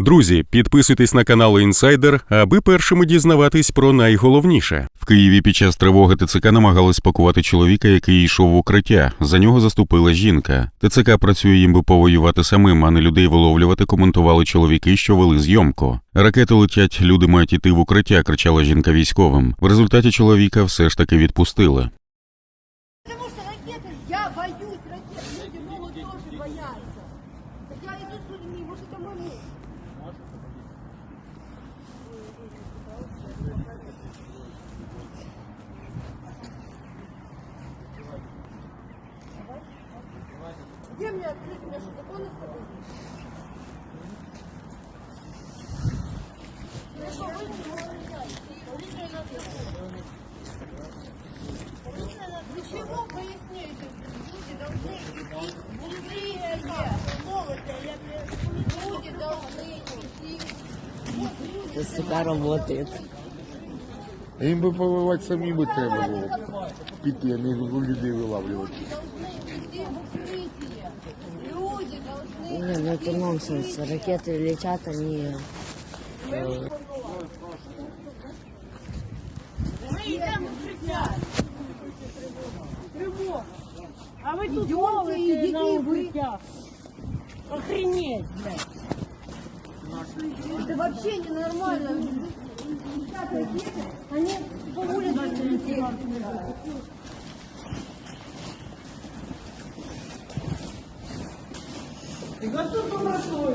Друзі, підписуйтесь на канал Інсайдер, аби першими дізнаватись про найголовніше. В Києві під час тривоги ТЦК намагались спакувати чоловіка, який йшов в укриття. За нього заступила жінка. ТЦК працює їм би повоювати самим, а не людей виловлювати. Коментували чоловіки, що вели зйомку. Ракети летять, люди мають іти в укриття, кричала жінка військовим. В результаті чоловіка все ж таки відпустили. Я боюсь ракет, люди могут тоже бояться. Так я иду с людьми, мой муж. Где мне открыть? У меня что, законы с? Я что, выйду, Полиция нас Для чего поясняете? Люди должны идти быстрее. Люди должны идти. ТЦК работает. Їм би поливати самі би треба було. Піти, а не у людей вилавлювати. Должны идти в укрытие. Люди должны Не, ну это нонсенс. Ракеты летят, они... э, А вы тут Идемте, ловите идите, на вы. укрытиях. Охренеть, блядь. Это вообще ненормально. Они по улице. За что вы прошло